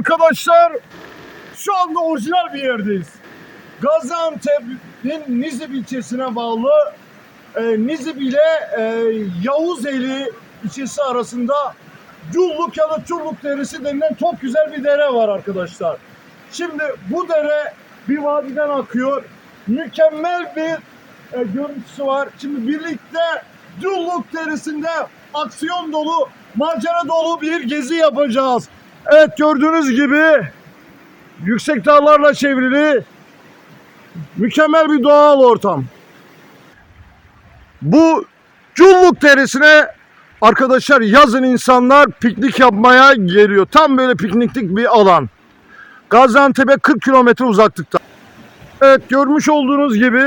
arkadaşlar şu anda orijinal bir yerdeyiz. Gaziantep'in Nizip ilçesine bağlı e, Nizip ile e, Yavuzeli ilçesi arasında Culluk ya da Çulluk deresi denilen çok güzel bir dere var arkadaşlar. Şimdi bu dere bir vadiden akıyor. Mükemmel bir e, görüntüsü var. Şimdi birlikte Culluk derisinde aksiyon dolu, macera dolu bir gezi yapacağız. Evet gördüğünüz gibi yüksek dağlarla çevrili mükemmel bir doğal ortam. Bu Culluk Deresi'ne arkadaşlar yazın insanlar piknik yapmaya geliyor. Tam böyle pikniklik bir alan. Gaziantep'e 40 kilometre uzaklıkta. Evet görmüş olduğunuz gibi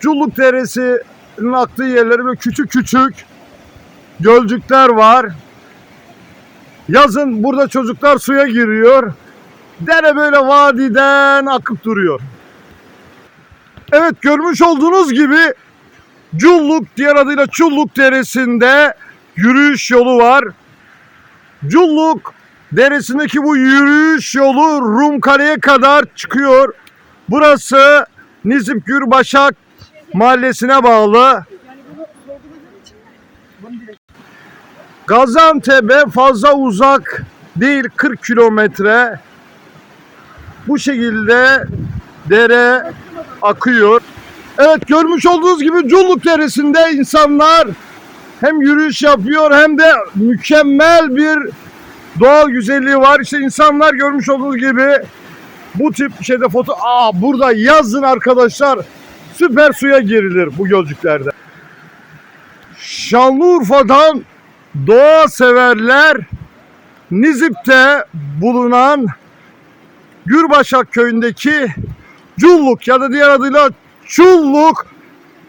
Culluk Deresi'nin aktığı yerleri böyle küçük küçük gölcükler var. Yazın burada çocuklar suya giriyor. Dere böyle vadiden akıp duruyor. Evet görmüş olduğunuz gibi Culluk diğer adıyla Çulluk Deresi'nde yürüyüş yolu var. Culluk Deresi'ndeki bu yürüyüş yolu Rumkale'ye kadar çıkıyor. Burası Nizip Gürbaşak mahallesine bağlı. Gaziantep'e fazla uzak değil 40 kilometre. Bu şekilde dere akıyor. Evet görmüş olduğunuz gibi Culluk Deresi'nde insanlar hem yürüyüş yapıyor hem de mükemmel bir doğal güzelliği var. İşte insanlar görmüş olduğunuz gibi bu tip şeyde foto... Aa burada yazın arkadaşlar süper suya girilir bu gölcüklerde. Şanlıurfa'dan doğa severler Nizip'te bulunan Gürbaşak köyündeki Culluk ya da diğer adıyla Çulluk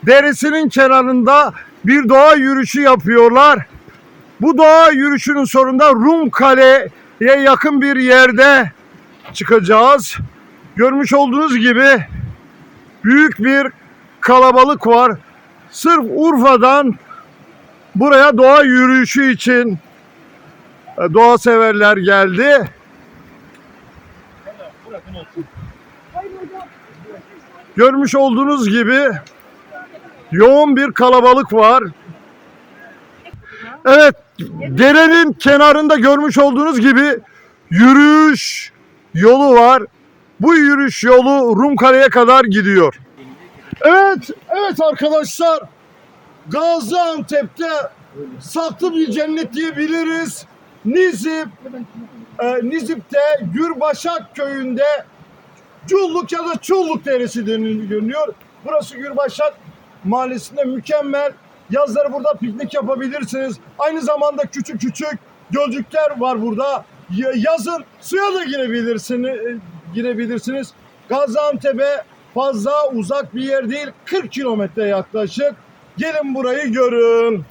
deresinin kenarında bir doğa yürüyüşü yapıyorlar. Bu doğa yürüyüşünün sonunda Rum Kale'ye yakın bir yerde çıkacağız. Görmüş olduğunuz gibi büyük bir kalabalık var. Sırf Urfa'dan buraya doğa yürüyüşü için e, doğa severler geldi. Görmüş olduğunuz gibi yoğun bir kalabalık var. Evet, derenin kenarında görmüş olduğunuz gibi yürüyüş yolu var. Bu yürüyüş yolu Rumkale'ye kadar gidiyor. Evet, evet arkadaşlar. Gaziantep'te saklı bir cennet diyebiliriz. Nizip, e, Nizip'te Gürbaşak köyünde Culluk ya da Çulluk Deresi deniliyor. Burası Gürbaşak mahallesinde mükemmel. Yazları burada piknik yapabilirsiniz. Aynı zamanda küçük küçük gölcükler var burada. Ya- Yazın suya da girebilirsiniz. girebilirsiniz. Gaziantep'e fazla uzak bir yer değil. 40 kilometre yaklaşık. Gelin burayı görün.